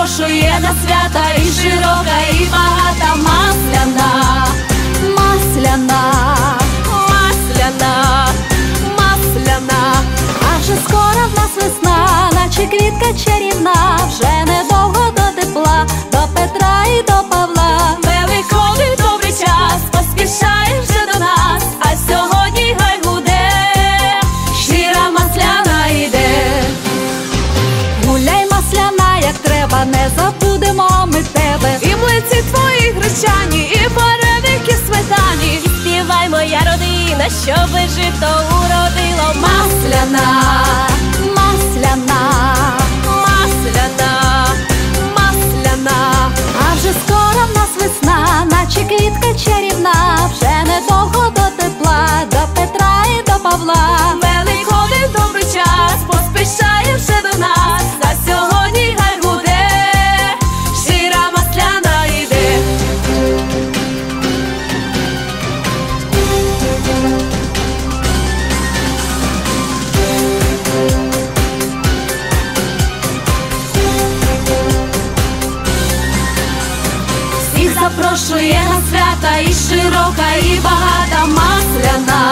то, є на свята, і широка, і багата масляна. не забудемо ми тебе. І млиці твої гречані, і вареники сметані. І співай моя родина, щоби жито уродило масляна, масляна, масляна, масляна. А вже скоро в нас весна, наче квітка чарівна, вже недовго. запрошує на свята і широка, і багата масляна.